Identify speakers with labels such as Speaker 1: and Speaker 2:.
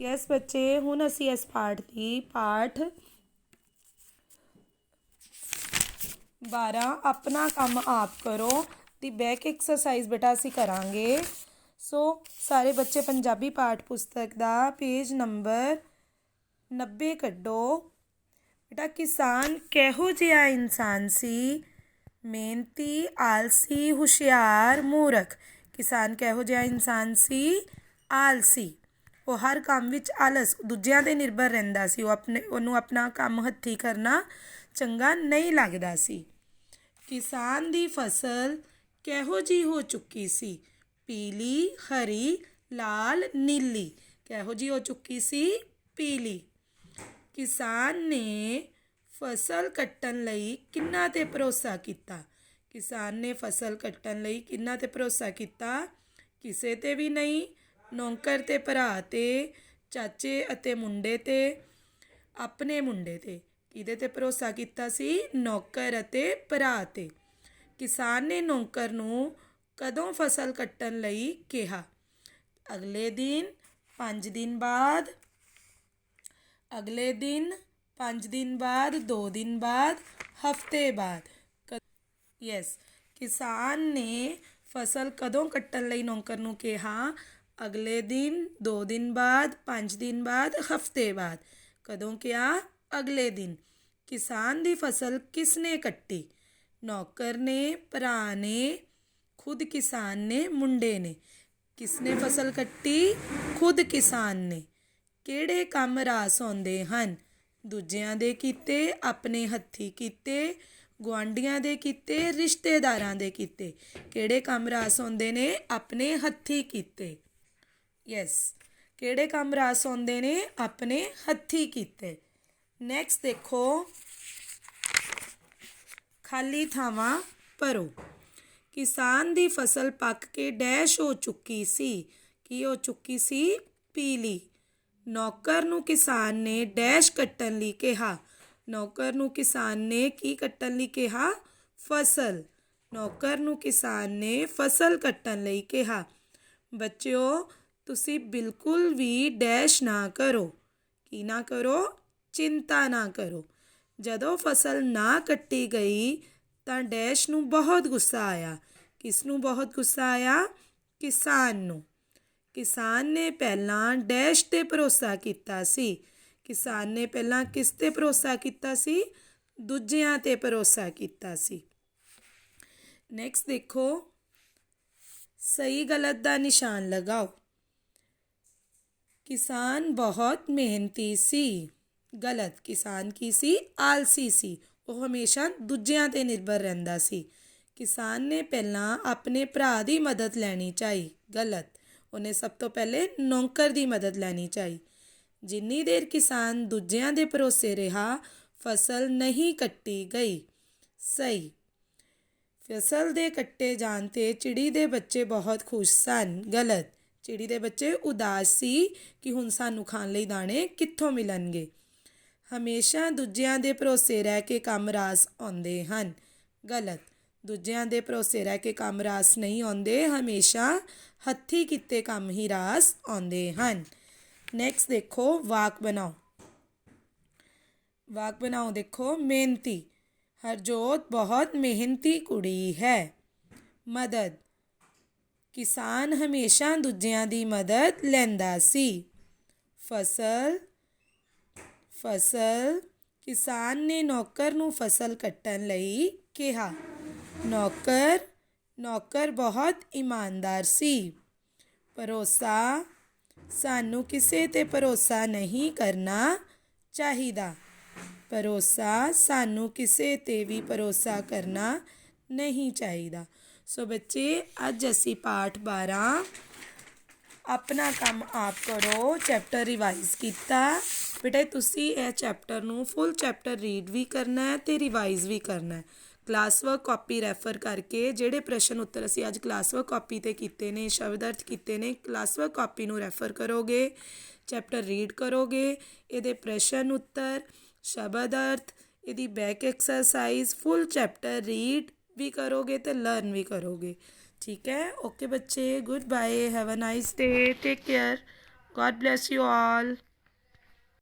Speaker 1: Yes ਬੱਚੇ, ਹੁਣ ਅਸੀਂ ਇਸ ਪਾਠ ਦੀ ਪਾਠ 12 ਆਪਣਾ ਕੰਮ ਆਪ ਕਰੋ। ਦੀ ਬੈਕ ਐਕਸਰਸਾਈਜ਼ ਬੇਟਾ ਅਸੀਂ ਕਰਾਂਗੇ। ਸੋ ਸਾਰੇ ਬੱਚੇ ਪੰਜਾਬੀ ਪਾਠ ਪੁਸਤਕ ਦਾ ਪੇਜ ਨੰਬਰ 90 ਕੱਢੋ। ਬੇਟਾ, ਕਿਸਾਨ ਕਿਹੋ ਜਿਹਾ ਇਨਸਾਨ ਸੀ? ਮਿਹਨਤੀ, ਆਲਸੀ, ਹੁਸ਼ਿਆਰ, ਮੂਰਖ। ਕਿਸਾਨ ਕਿਹੋ ਜਿਹਾ ਇਨਸਾਨ ਸੀ? ਆਲਸੀ। ਉਹ ਹਰ ਕੰਮ ਵਿੱਚ ਆਲਸ, ਦੂਜਿਆਂ ਤੇ ਨਿਰਭਰ ਰਹਿੰਦਾ ਸੀ। ਉਹ ਆਪਣੇ, ਉਹਨੂੰ ਆਪਣਾ ਕੰਮ ਹੱਥੀ ਕਰਨਾ ਚੰਗਾ ਨਹੀਂ ਲੱਗਦਾ ਸੀ। ਕਿਸਾਨ ਦੀ ਫਸਲ ਕਿਹੋ ਜੀ ਹੋ ਚੁੱਕੀ ਸੀ? ਪੀਲੀ, ਹਰੀ, ਲਾਲ, ਨੀਲੀ। ਕਿਹੋ ਜੀ ਹੋ ਚੁੱਕੀ ਸੀ? ਪੀਲੀ। ਕਿਸਾਨ ਨੇ ਫਸਲ ਕੱਟਣ ਲਈ ਕਿੰਨਾ ਤੇ ਭਰੋਸਾ ਕੀਤਾ? ਕਿਸਾਨ ਨੇ ਫਸਲ ਕੱਟਣ ਲਈ ਕਿੰਨਾ ਤੇ ਭਰੋਸਾ ਕੀਤਾ? ਕਿਸੇ ਤੇ ਵੀ ਨਹੀਂ। ਨੌਕਰ ਤੇ ਭਰਾ ਤੇ ਚਾਚੇ ਅਤੇ ਮੁੰਡੇ ਤੇ ਆਪਣੇ ਮੁੰਡੇ ਤੇ। ਕਿਹਦੇ ਤੇ ਭਰੋਸਾ ਕੀਤਾ ਸੀ? ਨੌਕਰ ਅਤੇ ਭਰਾ ਤੇ। ਕਿਸਾਨ ਨੇ ਨੌਕਰ ਨੂੰ ਕਦੋਂ ਫਸਲ ਕੱਟਣ ਲਈ ਕਿਹਾ? ਅਗਲੇ ਦਿਨ 5 ਦਿਨ ਬਾਅਦ। ਅਗਲੇ ਦਿਨ 5 ਦਿਨ ਬਾਅਦ 2 ਦਿਨ ਬਾਅਦ, ਹਫ਼ਤੇ ਬਾਅਦ। ਯੈਸ। ਕਿਸਾਨ ਨੇ ਫਸਲ ਕਦੋਂ ਕੱਟਣ ਲਈ ਨੌਕਰ ਨੂੰ ਕਿਹਾ? ਅਗਲੇ ਦਿਨ 2 ਦਿਨ ਬਾਅਦ 5 ਦਿਨ ਬਾਅਦ, ਹਫ਼ਤੇ ਬਾਅਦ। ਕਦੋਂ ਕਿਹਾ? ਅਗਲੇ ਦਿਨ। ਕਿਸਾਨ ਦੀ ਫਸਲ ਕਿਸ ਨੇ ਕੱਟੀ? ਨੌਕਰ ਨੇ, ਭਰਾ ਨੇ, ਖੁਦ ਕਿਸਾਨ ਨੇ, ਮੁੰਡੇ ਨੇ। ਕਿਸ ਨੇ ਫਸਲ ਕੱਟੀ? ਖੁਦ ਕਿਸਾਨ ਨੇ। ਕਿਹੜੇ ਕੰਮ ਰਾਸ ਆਉਂਦੇ ਹਨ? ਦੂਜਿਆਂ ਦੇ ਕੀਤੇ, ਆਪਣੇ ਹੱਥੀ ਕੀਤੇ, ਗੁਆਂਢੀਆਂ ਦੇ ਕੀਤੇ, ਰਿਸ਼ਤੇਦਾਰਾਂ ਦੇ ਕੀਤੇ। ਕਿਹੜੇ ਕੰਮ ਰਾਸ ਆਉਂਦੇ ਨੇ? ਆਪਣੇ ਹੱਥੀ ਕੀਤੇ। ਯੈਸ ਕਿਹੜੇ ਕੰਮ ਰਾਸ ਆਉਂਦੇ ਨੇ? ਆਪਣੇ ਹੱਥੀ ਕੀਤੇ। ਨੈਕਸਟ ਦੇਖੋ। ਖਾਲੀ ਥਾਵਾਂ ਭਰੋ। ਕਿਸਾਨ ਦੀ ਫਸਲ ਪੱਕ ਕੇ ਡੈਸ਼ ਹੋ ਚੁੱਕੀ ਸੀ। ਕੀ ਹੋ ਚੁੱਕੀ ਸੀ? ਪੀਲੀ। ਨੌਕਰ ਨੂੰ ਕਿਸਾਨ ਨੇ ਡੈਸ਼ ਕੱਟਣ ਲਈ ਕਿਹਾ। ਨੌਕਰ ਨੂੰ ਕਿਸਾਨ ਨੇ ਕੀ ਕੱਟਣ ਲਈ ਕਿਹਾ? ਫਸਲ। ਨੌਕਰ ਨੂੰ ਕਿਸਾਨ ਨੇ ਫਸਲ ਕੱਟਣ ਲਈ ਕਿਹਾ। ਬੱਚਿਓ ਤੁਸੀਂ ਬਿਲਕੁਲ ਵੀ ਡੈਸ਼ ਨਾ ਕਰੋ। ਕੀ ਨਾ ਕਰੋ? ਚਿੰਤਾ ਨਾ ਕਰੋ। ਜਦੋਂ ਫਸਲ ਨਾ ਕੱਟੀ ਗਈ ਤਾਂ ਡੈਸ਼ ਨੂੰ ਬਹੁਤ ਗੁੱਸਾ ਆਇਆ। ਕਿਸ ਨੂੰ ਬਹੁਤ ਗੁੱਸਾ ਆਇਆ? ਕਿਸਾਨ ਨੂੰ। ਕਿਸਾਨ ਨੇ ਪਹਿਲਾਂ ਡੈਸ਼ ਤੇ ਭਰੋਸਾ ਕੀਤਾ ਸੀ। ਕਿਸਾਨ ਨੇ ਪਹਿਲਾਂ ਕਿਸ ਤੇ ਭਰੋਸਾ ਕੀਤਾ ਸੀ? ਦੂਜਿਆਂ ਤੇ ਭਰੋਸਾ ਕੀਤਾ ਸੀ। ਨੈਕਸਟ ਦੇਖੋ। ਸਹੀ ਗਲਤ ਦਾ ਨਿਸ਼ਾਨ ਲਗਾਓ। ਕਿਸਾਨ ਬਹੁਤ ਮਿਹਨਤੀ ਸੀ ਗਲਤ ਕਿਸਾਨ ਕੀ ਸੀ ਆਲਸੀ ਸੀ ਉਹ ਹਮੇਸ਼ਾ ਦੂਜਿਆਂ ਤੇ ਨਿਰਭਰ ਰਹਿੰਦਾ ਸੀ ਕਿਸਾਨ ਨੇ ਪਹਿਲਾਂ ਆਪਣੇ ਭਰਾ ਦੀ ਮਦਦ ਲੈਣੀ ਚਾਹੀ ਗਲਤ ਉਹਨੇ ਸਭ ਤੋਂ ਪਹਿਲੇ ਨੌਕਰ ਦੀ ਮਦਦ ਲੈਣੀ ਚਾਹੀ ਜਿੰਨੀ ਦੇਰ ਕਿਸਾਨ ਦੂਜਿਆਂ ਦੇ ਭਰੋਸੇ ਰਿਹਾ ਫਸਲ ਨਹੀਂ ਕੱਟੀ ਗਈ ਸਹੀ ਫਸਲ ਦੇ ਕੱਟੇ ਜਾਣ ਤੇ ਚਿੜੀ ਦੇ ਬੱਚੇ ਬਹੁਤ ਖੁਸ਼ ਸਨ ਗਲਤ ਚਿੜੀ ਦੇ ਬੱਚੇ ਉਦਾਸ ਸੀ ਕਿ ਹੁਣ ਸਾਨੂੰ ਖਾਣ ਲਈ ਦਾਣੇ ਕਿੱਥੋਂ ਮਿਲਣਗੇ। ਹਮੇਸ਼ਾ ਦੂਜਿਆਂ ਦੇ ਭਰੋਸੇ ਰਹਿ ਕੇ ਕੰਮ ਰਾਸ ਆਉਂਦੇ ਹਨ। ਗਲਤ। ਦੂਜਿਆਂ ਦੇ ਭਰੋਸੇ ਰਹਿ ਕੇ ਕੰਮ ਰਾਸ ਨਹੀਂ ਆਉਂਦੇ, ਹਮੇਸ਼ਾ ਹੱਥੀ ਕੀਤੇ ਕੰਮ ਹੀ ਰਾਸ ਆਉਂਦੇ ਹਨ। ਨੈਕਸਟ ਦੇਖੋ, ਵਾਕ ਬਣਾਓ। ਵਾਕ ਬਣਾਓ ਦੇਖੋ, ਮਿਹਨਤੀ। ਹਰਜੋਤ ਬਹੁਤ ਮਿਹਨਤੀ ਕੁੜੀ ਹੈ। ਮਦਦ। ਕਿਸਾਨ ਹਮੇਸ਼ਾ ਦੂਜਿਆਂ ਦੀ ਮਦਦ ਲੈਂਦਾ ਸੀ। ਫਸਲ ਫਸਲ, ਕਿਸਾਨ ਨੇ ਨੌਕਰ ਨੂੰ ਫਸਲ ਕੱਟਣ ਲਈ ਕਿਹਾ। ਨੌਕਰ ਨੌਕਰ ਬਹੁਤ ਇਮਾਨਦਾਰ ਸੀ। ਭਰੋਸਾ, ਸਾਨੂੰ ਕਿਸੇ ਤੇ ਭਰੋਸਾ ਨਹੀਂ ਕਰਨਾ ਚਾਹੀਦਾ। ਭਰੋਸਾ, ਸਾਨੂੰ ਕਿਸੇ ਤੇ ਵੀ ਭਰੋਸਾ ਕਰਨਾ ਨਹੀਂ ਚਾਹੀਦਾ। ਸੋ ਬੱਚੇ, ਅੱਜ ਅਸੀਂ ਪਾਠ 12 ਆਪਣਾ ਕੰਮ ਆਪ ਕਰੋ, ਚੈਪਟਰ ਰਿਵਾਈਜ਼ ਕੀਤਾ। ਬੇਟਾ, ਤੁਸੀਂ ਇਹ ਚੈਪਟਰ ਨੂੰ ਫੁੱਲ ਚੈਪਟਰ ਰੀਡ ਵੀ ਕਰਨਾ ਹੈ ਤੇ ਰਿਵਾਈਜ਼ ਵੀ ਕਰਨਾ ਹੈ। ਕਲਾਸ ਵਰਕ ਕਾਪੀ ਰੈਫਰ ਕਰਕੇ ਜਿਹੜੇ ਪ੍ਰਸ਼ਨ ਉੱਤਰ ਅਸੀਂ ਅੱਜ ਕਲਾਸ ਵਰਕ ਕਾਪੀ ਤੇ ਕੀਤੇ ਨੇ ਸ਼ਬਦ ਅਰਥ ਕੀਤੇ ਨੇ ਕਲਾਸ ਵਰਕ ਕਾਪੀ ਨੂੰ ਰੈਫਰ ਕਰੋਗੇ, ਚੈਪਟਰ ਰੀਡ ਕਰੋਗੇ, ਇਹਦੇ ਪ੍ਰਸ਼ਨ ਉੱਤਰ ਸ਼ਬਦ ਅਰਥ ਇਹਦੀ back exercise full chapter read ਵੀ ਕਰੋਗੇ ਤੇ ਲਰਨ ਵੀ ਕਰੋਗੇ। ਠੀਕ ਹੈ? ਓਕੇ ਬੱਚੇ good bye have a nice day take care god bless you all